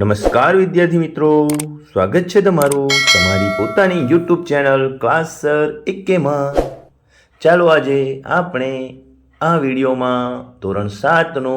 નમસ્કાર વિદ્યાર્થી મિત્રો. સ્વાગત છે તમારું તમારી પોતાની યુટ્યુબ ચેનલ ક્લાસ સર એકેમાં ચાલો આજે આપણે આ વિડીયોમાં ધોરણ સાતનો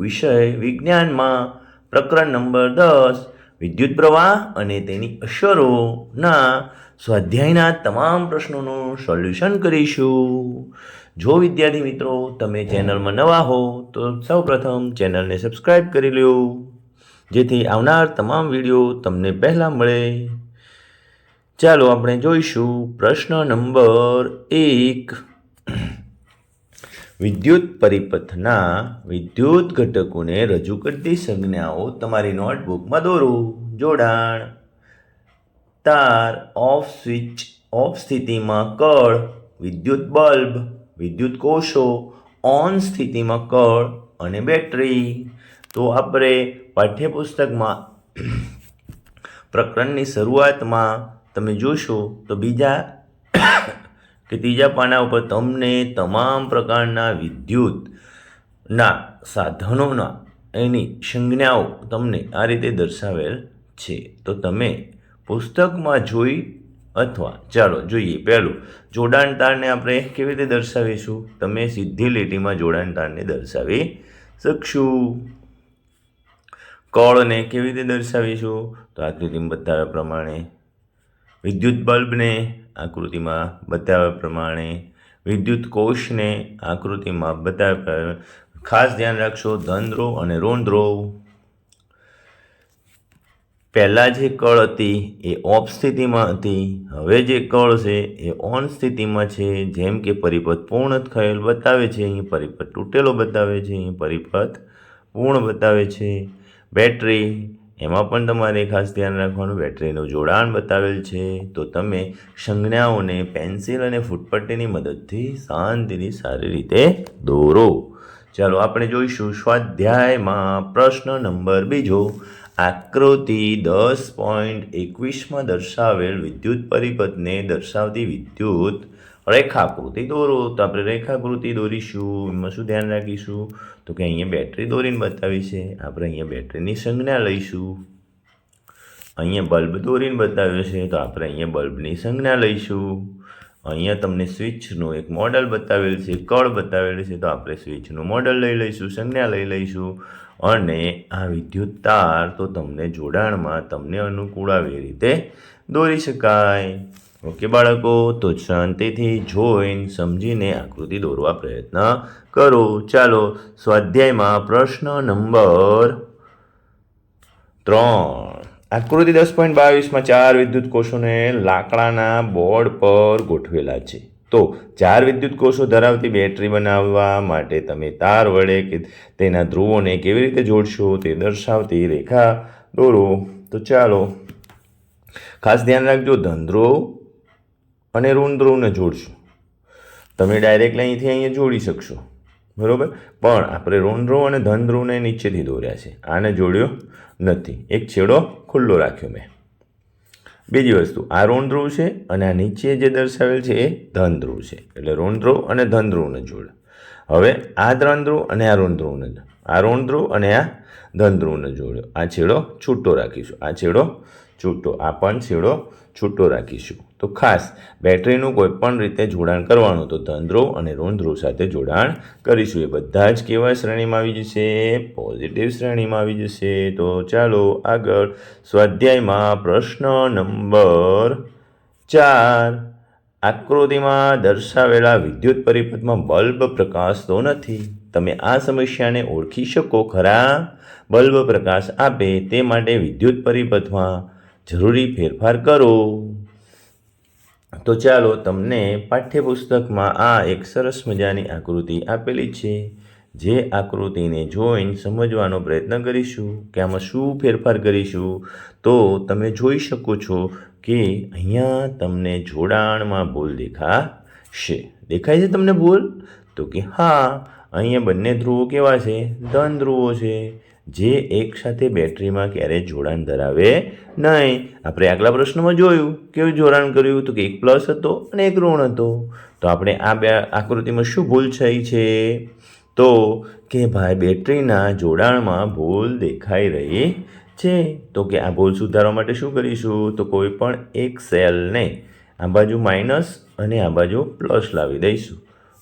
વિષય વિજ્ઞાનમાં પ્રકરણ નંબર દસ, વિદ્યુત પ્રવાહ અને તેની અસરોના સ્વાધ્યાયના તમામ પ્રશ્નોનું સોલ્યુશન કરીશું. જો વિદ્યાર્થી મિત્રો તમે ચેનલમાં નવા હો તો સૌપ્રથમ ચેનલને સબસ્ક્રાઈબ કરી લો જેથી આવનાર તમામ વીડિયો તમને પહેલાં મળે. ચાલો આપણે જોઈશું પ્રશ્ન નંબર એક. વિદ્યુત પરિપથના વિદ્યુત ઘટકોને રજૂ કરતી સંજ્ઞાઓ તમારી નોટબુકમાં દોરો. જોડાણ. તાર ઓફ સ્વિચ ઓફ સ્થિતિમાં કળ. વિદ્યુત બલ્બ, વિદ્યુત કોષો ઓન સ્થિતિમાં કળ અને બેટરી તો આપણે પાઠ્યપુસ્તકમાં પ્રકરણની શરૂઆતમાં તમે જોશો તો બીજા કે ત્રીજા પાના ઉપર તમને તમામ પ્રકારના વિદ્યુતના સાધનોના એની સંજ્ઞાઓ તમને આ રીતે દર્શાવેલ છે. તો તમે પુસ્તકમાં જોઈ અથવા ચાલો જોઈએ પહેલું, જોડાણ તારને આપણે કેવી રીતે દર્શાવીશું? તમે સીધી લીટીમાં જોડાણ તારને દર્શાવી શકશું. કળને કેવી રીતે દર્શાવીશું? તો આકૃતિમાં બતાવ્યા પ્રમાણે, વિદ્યુત બલ્બને આકૃતિમાં બતાવ્યા પ્રમાણે, વિદ્યુત કોષને આકૃતિમાં બતાવ્યા ખાસ ધ્યાન રાખશો, ધન ધ્રુવ અને ઋણ ધ્રુવ પહેલાં જે કળ હતી એ ઓફ સ્થિતિમાં હતી, હવે જે કળ છે એ ઓન સ્થિતિમાં છે. જેમ કે પરિપથ પૂર્ણ થયેલ બતાવે છે અહીં પરિપથ તૂટેલો બતાવે છે અહીં પરિપથ પૂર્ણ બતાવે છે. બેટરી, એમાં પણ તમારે ખાસ ધ્યાન રાખવાનું બેટરીનું જોડાણ બતાવેલ છે. તો તમે સંજ્ઞાઓને પેન્સિલ અને ફૂટપટ્ટીની મદદથી શાંતિથી સારી રીતે દોરો. ચાલો આપણે જોઈશું સ્વાધ્યાયમાં પ્રશ્ન નંબર બીજો. આકૃતિ દસ પોઈન્ટ એકવીસમાં દર્શાવેલ વિદ્યુત પરિપથને દર્શાવતી વિદ્યુત રેખાકૃતિ દોરો, તો આપણે રેખાકૃતિ દોરીશું, એમાં શું ધ્યાન રાખીશું? તો કે અહીંયા બેટરી દોરીને બતાવી છે, આપણે અહીંયા બેટરીની સંજ્ઞા લઈશું. અહીંયા બલ્બ દોરીને બતાવ્યો છે, તો આપણે અહીંયા બલ્બની સંજ્ઞા લઈશું. અહીંયા તમને સ્વિચનું એક મોડલ બતાવેલ છે, કળ બતાવેલ છે, તો આપણે સ્વિચનું મોડલ લઈ લઈશું, સંજ્ઞા લઈ લઈશું. અને આ વિદ્યુત તાર તો તમને જોડાણમાં તમને અનુકૂળ આવી રીતે દોરી શકાય. ઓકે, બાળકો, તો શાંતિથી જોઈને સમજીને આકૃતિ દોરવા પ્રયત્ન કરો. ચાલો, સ્વાધ્યાયમાં પ્રશ્ન નંબર ત્રણ. આકૃતિ દસ પોઈન્ટ બાવીસમાં ચાર વિદ્યુત કોષોને લાકડાના બોર્ડ પર ગોઠવેલા છે. તો ચાર વિદ્યુત કોષો ધરાવતી બેટરી બનાવવા માટે તમે તાર વડે કે તેના ધ્રુવોને કેવી રીતે જોડશો તે દર્શાવતી રેખા દોરો. તો ચાલો, ખાસ ધ્યાન રાખજો, ધન ધ્રુવ અને ઋણ જોડશો. તમે ડાયરેક્ટ અહીંથી અહીંયા જોડી શકશો. બરાબર? પણ આપણે ઋણ ધ્રુવ અને ધન ધ્રુવને નીચેથી દોર્યા છે. આને જોડ્યો નથી. એક છેડો ખુલ્લો રાખ્યો મેં. બીજી વસ્તુ, આ ઋણ ધ્રુવ છે અને આ નીચે જે દર્શાવેલ છે એ ધન ધ્રુવ છે. એટલે ઋણ ધ્રુવ અને ધન ધ્રુવને જોડ. હવે આ ધન ધ્રુવ અને આ ઋણ ધ્રુવને આ ઋણ ધ્રુવ અને આ ધન ધ્રુવને જોડ્યો. આ છેડો છૂટો રાખીશું. આ છેડો છૂટો. આ પણ છેડો છૂટો રાખીશું. તો ખાસ, બેટરીનું કોઈ પણ રીતે જોડાણ કરવાનું તો ધનધ્રુવ અને ઋણધ્રુવ સાથે જોડાણ કરીશું. એ બધા જ કેવા શ્રેણીમાં આવી જશે? પોઝિટિવ શ્રેણીમાં આવી જશે. તો ચાલો આગળ સ્વાધ્યાયમાં પ્રશ્ન નંબર ચાર. આકૃતિમાં દર્શાવેલા વિદ્યુત પરિપથમાં બલ્બ પ્રકાશતો નથી. તમે આ સમસ્યાને ઓળખી શકો, ખરા? બલ્બ પ્રકાશ આપે તે માટે વિદ્યુત પરિપથમાં જરૂરી ફેરફાર કરો. તો ચાલો તમને પાઠ્યપુસ્તકમાં આ એક સરસ મજાની આકૃતિ આપેલી છે, જે આકૃતિને જોઈને સમજવાનો પ્રયત્ન કરીશું કે આમાં શું ફેરફાર કરીશું. તો તમે જોઈ શકો છો કે અહીંયા તમને જોડાણમાં ભૂલ દેખાશે. દેખાય છે તમને ભૂલ? તો કે હા અહીંયા બંને ધ્રુવો કેવા છે? ધન ધ્રુવો છે. જે એક સાથે બેટરીમાં ક્યારેય જોડાણ ધરાવે નહીં. આપણે આગલા પ્રશ્નમાં જોયું કેવું જોડાણ કર્યું તો કે એક પ્લસ હતો અને એક ઋણ હતો. તો આપણે આ બે આકૃતિમાં શું ભૂલ થઈ છે? તો કે ભાઈ, બેટરીના જોડાણમાં ભૂલ દેખાઈ રહી છે. તો કે આ ભૂલ સુધારવા માટે શું કરીશું? તો કોઈ પણ એક સેલને આ બાજુ માઇનસ અને આ બાજુ પ્લસ લાવી દઈશું.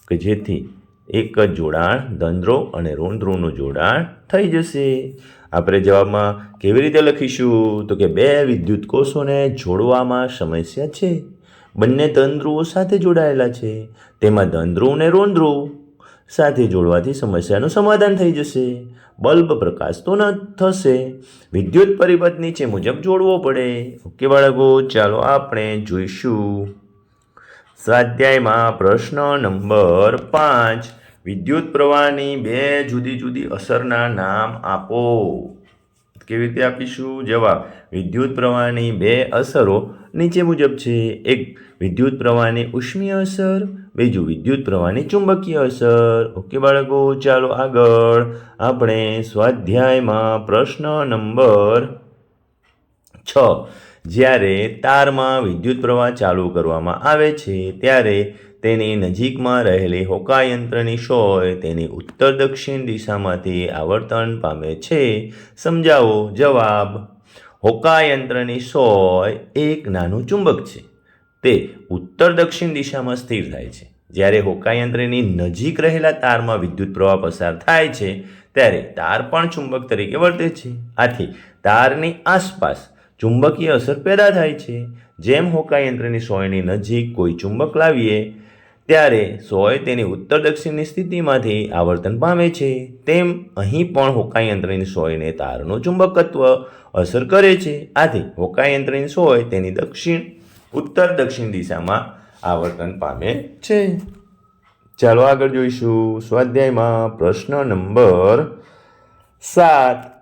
કે જેથી એક જ જોડાણ ધન અને ઋણ ધ્રુવનું જોડાણ થઈ જશે. આપણે જવાબમાં કેવી રીતે લખીશું? તો કે બે વિદ્યુત કોષોને જોડવામાં સમસ્યા છે. બંને ધનધ્રુવો સાથે જોડાયેલા છે. તેમાં ધનધ્રુવ અને ઋણ ધ્રુવ સાથે જોડવાથી સમસ્યાનું સમાધાન થઈ જશે. બલ્બ પ્રકાશ તો ન થશે. વિદ્યુત પરિપથ નીચે મુજબ જોડવો પડે. ઓકે બાળકો, ચાલો આપણે જોઈશું. સ્વાધ્યાયમાં પ્રશ્ન નંબર પાંચ. વિદ્યુત પ્રવાહની બે જુદી જુદી અસરના નામ આપો. કેવી રીતે આપીશું? જવાબ, વિદ્યુત પ્રવાહની બે અસરો નીચે મુજબ છે. એક, વિદ્યુત પ્રવાહની ઉષ્મીય અસર, બીજું, વિદ્યુત પ્રવાહની ચુંબકીય અસર. ઓકે બાળકો, ચાલો આગળ. આપણે સ્વાધ્યાયમાં પ્રશ્ન નંબર છ. જ્યારે તારમાં વિદ્યુત પ્રવાહ ચાલુ કરવામાં આવે છે, ત્યારે તેની નજીકમાં રહેલી હોકા યંત્રની સોય તેની ઉત્તર દક્ષિણ દિશામાંથી આવર્તન પામે છે. સમજાવો, જવાબ. હોકા યંત્રની સોય એક નાનું ચુંબક છે. તે ઉત્તર દક્ષિણ દિશામાં સ્થિર થાય છે. જ્યારે હોકાયંત્રની નજીક રહેલા તારમાં વિદ્યુત પ્રવાહ પસાર થાય છે, ત્યારે તાર પણ ચુંબક તરીકે વર્તે છે. આથી તારની આસપાસ ચુંબકીય અસર પેદા થાય છે. જેમ હોકાયંત્રની સોયની નજીક કોઈ ચુંબક લાવીએ ત્યારે સોય તેની ઉત્તર દક્ષિણની સ્થિતિમાંથી આવર્તન પામે છે. તેમ અહીં પણ હોકાયંત્રની સોયને તારનું ચુંબકત્વ અસર કરે છે. આથી હોકાયંત્રની સોય તેની દક્ષિણ, ઉત્તર દક્ષિણ દિશામાં આવર્તન પામે છે. ચાલો આગળ જોઈશું સ્વાધ્યાયમાં પ્રશ્ન નંબર સાત.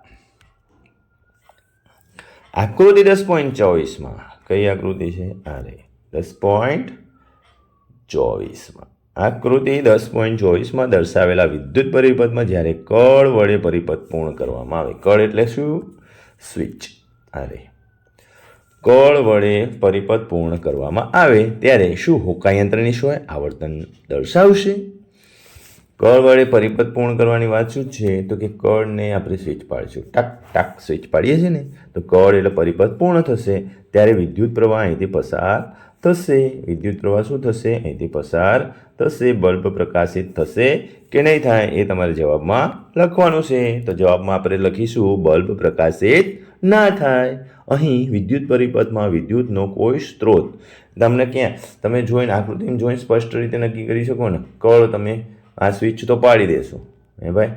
આકૃતિ દસ પોઈન્ટ ચોવીસમાં કઈ આકૃતિ છે? આ દસ પોઈન્ટ ચોવીસમાં. આકૃતિ દસ પોઈન્ટ ચોવીસમાં દર્શાવેલા વિદ્યુત પરિપથમાં જ્યારે કળ વડે પરિપથ પૂર્ણ કરવામાં આવે. કળ એટલે શું? સ્વિચ. અરે કળ વડે પરિપથ પૂર્ણ કરવામાં આવે ત્યારે શું હોકાયંત્રની શું આવર્તન દર્શાવશે. કળ વડે પરિપથ પૂર્ણ કરવાની વાત શું છે? તો કે કળને આપણે સ્વિચ પાડીશું. ટક ટક, સ્વિચ પાડીએ છીએ ને, તો કળ એટલે પરિપથ પૂર્ણ થશે. ત્યારે વિદ્યુત પ્રવાહ અહીંથી પસાર થશે. વિદ્યુત પ્રવાહ શું થશે? અહીંથી પસાર થશે. બલ્બ પ્રકાશિત થશે કે નહીં થાય એ તમારે જવાબમાં લખવાનું છે. તો જવાબમાં આપણે લખીશું, બલ્બ પ્રકાશિત ના થાય. અહીં વિદ્યુત પરિપથમાં વિદ્યુતનો કોઈ સ્ત્રોત. તમને ક્યાં? તમે જોઈને આકૃતિમાં જોઈને સ્પષ્ટ રીતે નક્કી કરી શકો ને. કળ તમે આ સ્વિચ તો પાડી દેશો, હે ભાઈ?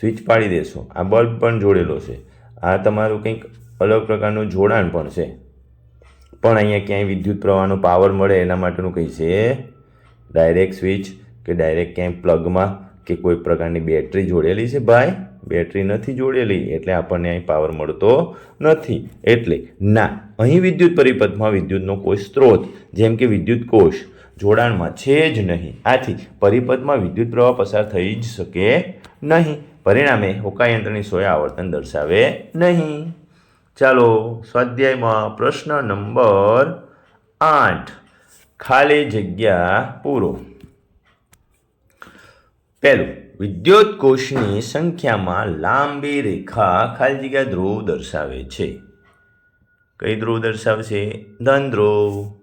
સ્વિચ પાડી દેશો. આ બલ્બ પણ જોડેલો છે. આ તમારું કંઈક અલગ પ્રકારનું જોડાણ પણ છે. પણ અહીંયા ક્યાંય વિદ્યુત પ્રવાહનો પાવર મળે એના માટેનું કંઈ છે? ડાયરેક્ટ સ્વિચ કે ડાયરેક્ટ ક્યાંય પ્લગમાં કે કોઈ પ્રકારની બેટરી જોડેલી છે? ભાઈ બેટરી નથી જોડેલી. એટલે આપણને અહીં પાવર મળતો નથી. એટલે, ના, અહીં વિદ્યુત પરિપથમાં વિદ્યુતનો કોઈ સ્ત્રોત, જેમ કે વિદ્યુત કોષ જોડાણમાં છે જ નહીં. આથી પરિપથમાં વિદ્યુત પ્રવાહ પસાર થઈ જ શકે નહીં. પરિણામે હોકાયંત્રની સોય આવર્તન દર્શાવે નહીં. ચાલો સ્વાધ્યાયમાં પ્રશ્ન નંબર આઠ. ખાલી જગ્યા પૂરો. પહેલું, વિદ્યુત કોષની સંખ્યામાં લાંબી રેખા ખાલી જગ્યા ધ્રુવ દર્શાવે છે. કઈ ધ્રુવ દર્શાવશે? ધન ધ્રુવ.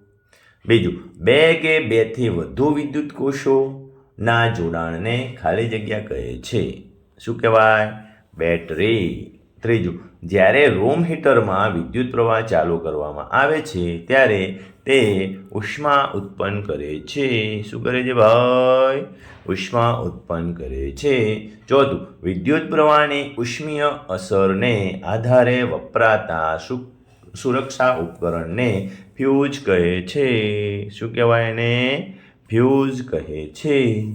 બીજું, બે કે બેથી વધુ વિદ્યુત કોષોના જોડાણને ખાલી જગ્યા કહે છે. શું કહેવાય? બેટરી. ત્રીજું, જ્યારે રૂમ હીટરમાં વિદ્યુત પ્રવાહ ચાલુ કરવામાં આવે છે, ત્યારે તે ઉષ્મા ઉત્પન્ન કરે છે. શું કરે છે ભાઈ? ઉષ્મા ઉત્પન્ન કરે છે. ચોથું, વિદ્યુત પ્રવાહની ઉષ્મીય અસરને આધારે વપરાતા સુ સુરક્ષા ઉપકરણને ફ્યુઝ કહે છે. શું કહેવાય એને? ફ્યુઝ કહે છે.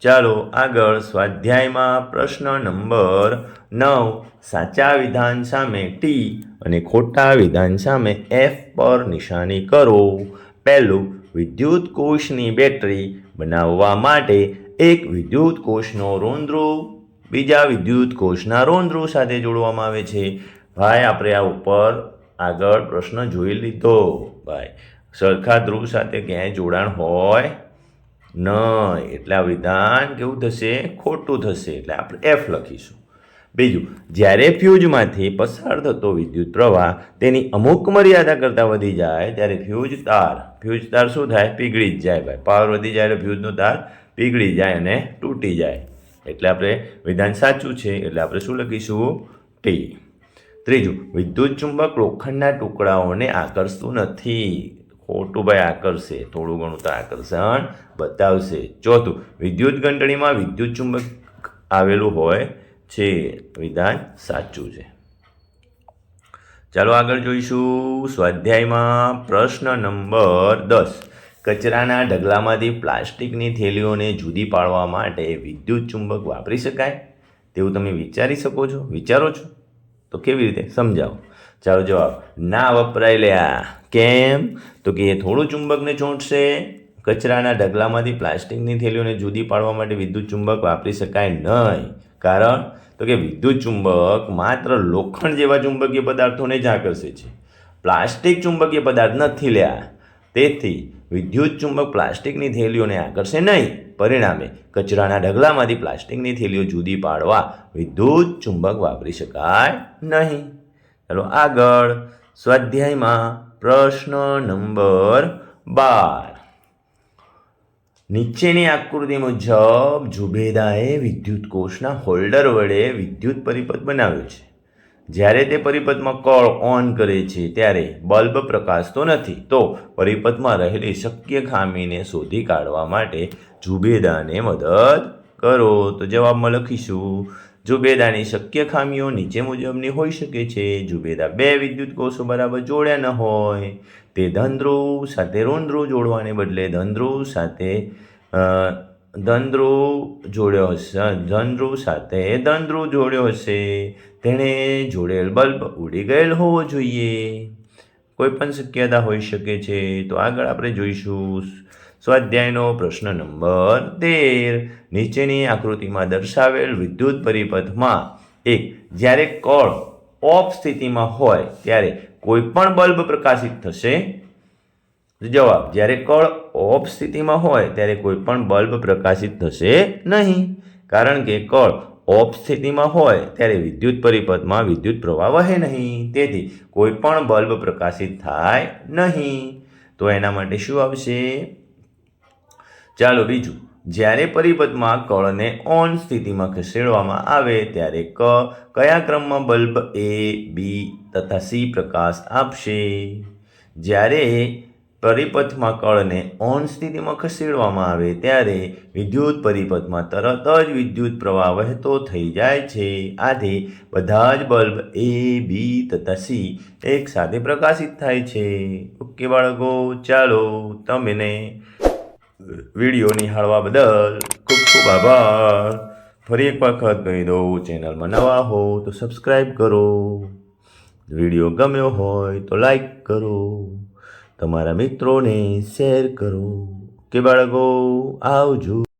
ચાલો આગળ સ્વાધ્યાયમાં પ્રશ્ન નંબર નવ, સાચા વિધાન સામે ટી અને ખોટા વિધાન સામે એફ પર નિશાની કરો. પહેલું, વિદ્યુત કોષની બેટરી બનાવવા માટે એક વિદ્યુત કોષનો રોંદ્રો, બીજા વિદ્યુત કોષના રોંદ્રો સાથે જોડવામાં આવે છે. ભાઈ, આપણે આ ઉપર આગળ પ્રશ્ન જોઈ લીધો. ભાઈ, સરખા ધ્રુવ સાથે ક્યાંય જોડાણ હોય નહીં. એટલે આ વિધાન કેવું થશે? ખોટું થશે. એટલે આપણે એફ લખીશું. બીજું, જ્યારે ફ્યુઝમાંથી પસાર થતો વિદ્યુત પ્રવાહ તેની અમુક મર્યાદા કરતાં વધી જાય, ત્યારે ફ્યુઝ તાર. ફ્યુઝ તાર શું થાય? પીગળી જ જાય ભાઈ. પાવર વધી જાય એટલે ફ્યુઝનો તાર પીગળી જાય અને તૂટી જાય. એટલે આપણે વિધાન સાચું છે. એટલે આપણે શું લખીશું? ટી ત્રીજું વિદ્યુત ચુંબક લોખંડના ટુકડાઓને આકર્ષતું નથી. ખોટું ભાઈ આકર્ષે, થોડું ઘણું તો આકર્ષણ બતાવશે. ચોથું, વિદ્યુત ઘંટડીમાં વિદ્યુત ચુંબક આવેલું હોય છે. વિધાન સાચું છે. ચાલો આગળ જોઈશું. સ્વાધ્યાયમાં પ્રશ્ન નંબર દસ. કચરાના ઢગલામાંથી પ્લાસ્ટિકની થેલીઓને જુદી પાડવા માટે વિદ્યુત ચુંબક વાપરી શકાય? તેવું તમે વિચારી શકો છો? વિચારો છો? તો કેવી રીતે? સમજાવો. ચાલો જવાબ. ના વપરાય લ્યા કેમ? તો કે એ થોડું ચુંબકને ચોંટશે. કચરાના ઢગલામાંથી પ્લાસ્ટિકની થેલીઓને જુદી પાડવા માટે વિદ્યુત ચુંબક વાપરી શકાય નહીં. કારણ તો કે વિદ્યુત ચુંબક માત્ર લોખંડ જેવા ચુંબકીય પદાર્થોને જ આકર્ષે છે. પ્લાસ્ટિક ચુંબકીય પદાર્થ નથી લ્યા તેથી વિદ્યુત ચુંબક પ્લાસ્ટિકની થેલીઓને આકર્ષે નહીં. પરિણામે કચરાના ઢગલામાંથી પ્લાસ્ટિકની થેલીઓ જુદી પાડવા વિદ્યુત ચુંબક વાપરી શકાય નહીં. ચાલો આગળ. સ્વાધ્યાયમાં પ્રશ્ન નંબર બાર. નીચેની આકૃતિ મુજબ જુબેદાએ વિદ્યુત કોષના હોલ્ડર વડે વિદ્યુત પરિપથ બનાવ્યો છે. જ્યારે તે પરિપથમાં કળ ઓન કરે છે ત્યારે બલ્બ પ્રકાશતો નથી, તો પરિપથમાં રહેલી શક્ય ખામીને શોધી કાઢવા માટે જુબેદાને મદદ કરો. તો જવાબમાં લખીશું જુબેદાની શક્ય ખામીઓ નીચે મુજબની હોઈ શકે છે. જુબેદા બે વિદ્યુત કોષો બરાબર જોડ્યા ન હોય. તે ધનધ્રુવ સાથે ઋણધ્રુવ જોડવાને બદલે ધનધ્રુવ સાથે ધનધ્રુવ જોડ્યો હશે. ધનધ્રુવ સાથે ધનધ્રુવ જોડ્યો હશે. તેણે જોડેલ બલ્બ ઉડી ગયેલ હોવો જોઈએ. કોઈ પણ શક્યતા હોઈ શકે છે તો આગળ આપણે જોઈશું. સ્વાધ્યાયનો પ્રશ્ન નંબર તેર. નીચેની આકૃતિમાં દર્શાવેલ વિદ્યુત પરિપથમાં એક, જ્યારે કળ ઓફ સ્થિતિમાં હોય, ત્યારે કોઈ પણ બલ્બ પ્રકાશિત થશે. જવાબ, જ્યારે કળ ઓફ સ્થિતિમાં હોય ત્યારે કોઈ પણ બલ્બ પ્રકાશિત થશે નહીં. કારણ કે કળ ઓફ સ્થિતિમાં હોય ત્યારે વિદ્યુત પરિપથમાં વિદ્યુત પ્રવાહ વહે નહીં. તેથી કોઈ પણ બલ્બ પ્રકાશિત થાય નહીં. તો એના માટે શું આવશે? ચાલો બીજું. જ્યારે પરિપથમાં કળને ઓન સ્થિતિમાં ખસેડવામાં આવે ત્યારે ક કયા ક્રમમાં બલ્બ એ બી તથા સી પ્રકાશ આપશે? જ્યારે પરિપથમાં કળને ઓન સ્થિતિમાં ખસેડવામાં આવે ત્યારે વિદ્યુત પરિપથમાં તરત જ વિદ્યુત પ્રવાહ વહેતો થઈ જાય છે. આથી બધા જ બલ્બ એ બી તથા સી એકસાથે પ્રકાશિત થાય છે. ઓકે બાળકો, ચાલો તમને વીડિયો નિહાળવા બદલ ખૂબ ખૂબ આભાર. ફરી એક વખત કહી દઉં, ચેનલમાં નવા હો તો સબસ્ક્રાઈબ કરો. વીડિયો ગમ્યો હોય તો લાઈક કરો. તમારા મિત્રોને શેર કરો. કે બાળકો આવજો.